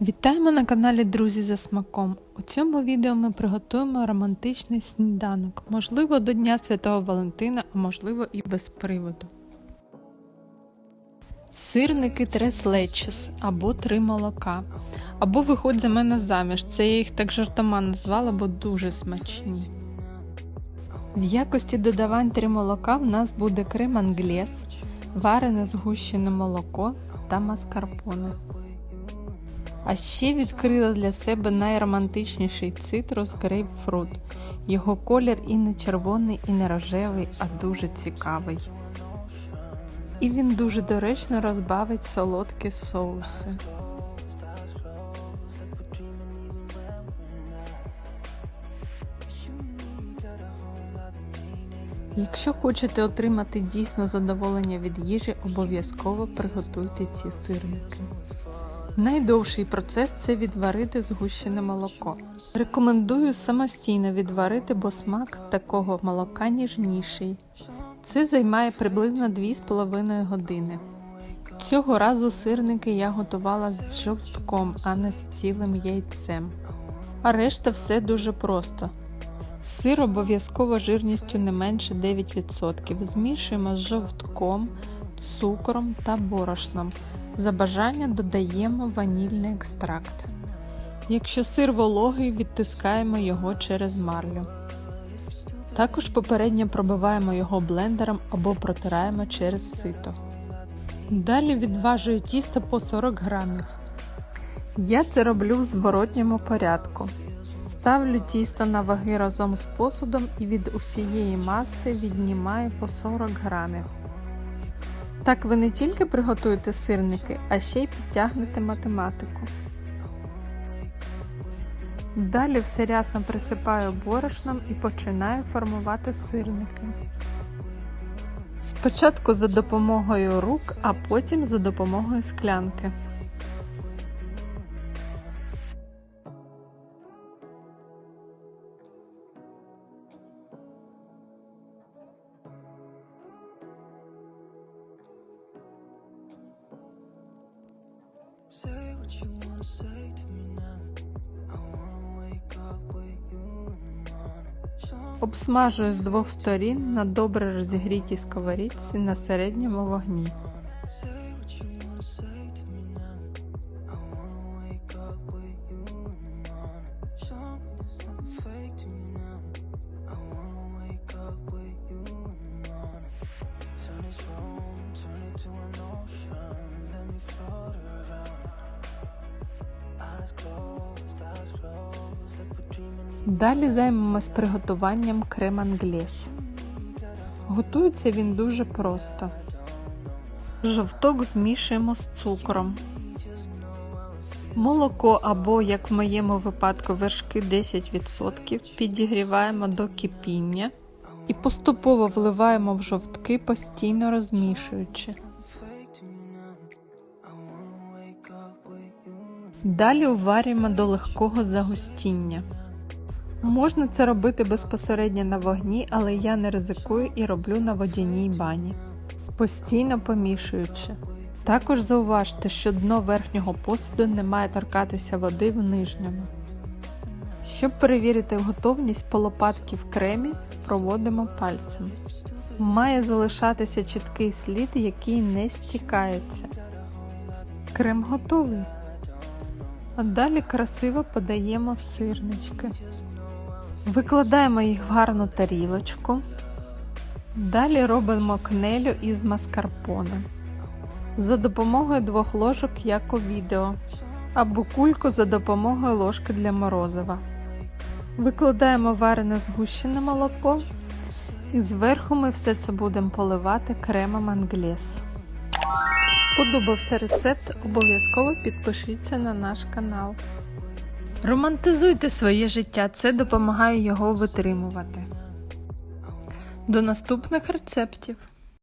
Вітаємо на каналі Друзі за смаком. У цьому відео ми приготуємо романтичний сніданок, можливо, до Дня Святого Валентина, а можливо і без приводу. Сирники Трес Лечес або три молока. Або виходь за мене заміж. Це я їх так жартома назвала, бо дуже смачні. В якості додавань три молока в нас буде крем англес, варене згущене молоко та маскарпоне. А ще відкрила для себе найромантичніший цитрус грейпфрут. Його колір і не червоний, і не рожевий, а дуже цікавий. І він дуже доречно розбавить солодкі соуси. Якщо хочете отримати дійсно задоволення від їжі, обов'язково приготуйте ці сирники. Найдовший процес це відварити згущене молоко. Рекомендую самостійно відварити, бо смак такого молока ніжніший. Це займає приблизно 2,5 години. Цього разу сирники я готувала з жовтком, а не з цілим яйцем. А решта все дуже просто. Сир обов'язково жирністю не менше 9%. Змішуємо з жовтком, цукром та борошном. За бажанням додаємо ванільний екстракт. Якщо сир вологий, відтискаємо його через марлю. Також попередньо пробиваємо його блендером або протираємо через сито. Далі відважую тісто по 40 грамів. Я це роблю в зворотньому порядку. Ставлю тісто на ваги разом з посудом і від усієї маси віднімаю по 40 грамів. Так ви не тільки приготуєте сирники, а ще й підтягнете математику. Далі все рясно присипаю борошном і починаю формувати сирники. Спочатку за допомогою рук, а потім за допомогою склянки. Обсмажую з двох сторін на добре розігрітій сковорідці на середньому вогні. Далі займемось приготуванням крем англес. Готується він дуже просто. Жовток змішуємо з цукром. Молоко або, як в моєму випадку, вершки 10% підігріваємо до кипіння і поступово вливаємо в жовтки, постійно розмішуючи. Далі уварюємо до легкого загустіння. Можна це робити безпосередньо на вогні, але я не ризикую і роблю на водяній бані, постійно помішуючи. Також зауважте, що дно верхнього посуду не має торкатися води в нижньому. Щоб перевірити готовність по лопатки в кремі, проводимо пальцем. Має залишатися чіткий слід, який не стікається. Крем готовий. А далі красиво подаємо сирнички. Викладаємо їх в гарну тарілочку. Далі робимо кнелю із маскарпоне за допомогою двох ложок, як у відео, або кульку за допомогою ложки для морозива. Викладаємо варене згущене молоко і зверху ми все це будемо поливати кремом англес. Сподобався рецепт, обов'язково підпишіться на наш канал. Романтизуйте своє життя, це допомагає його витримувати. До наступних рецептів!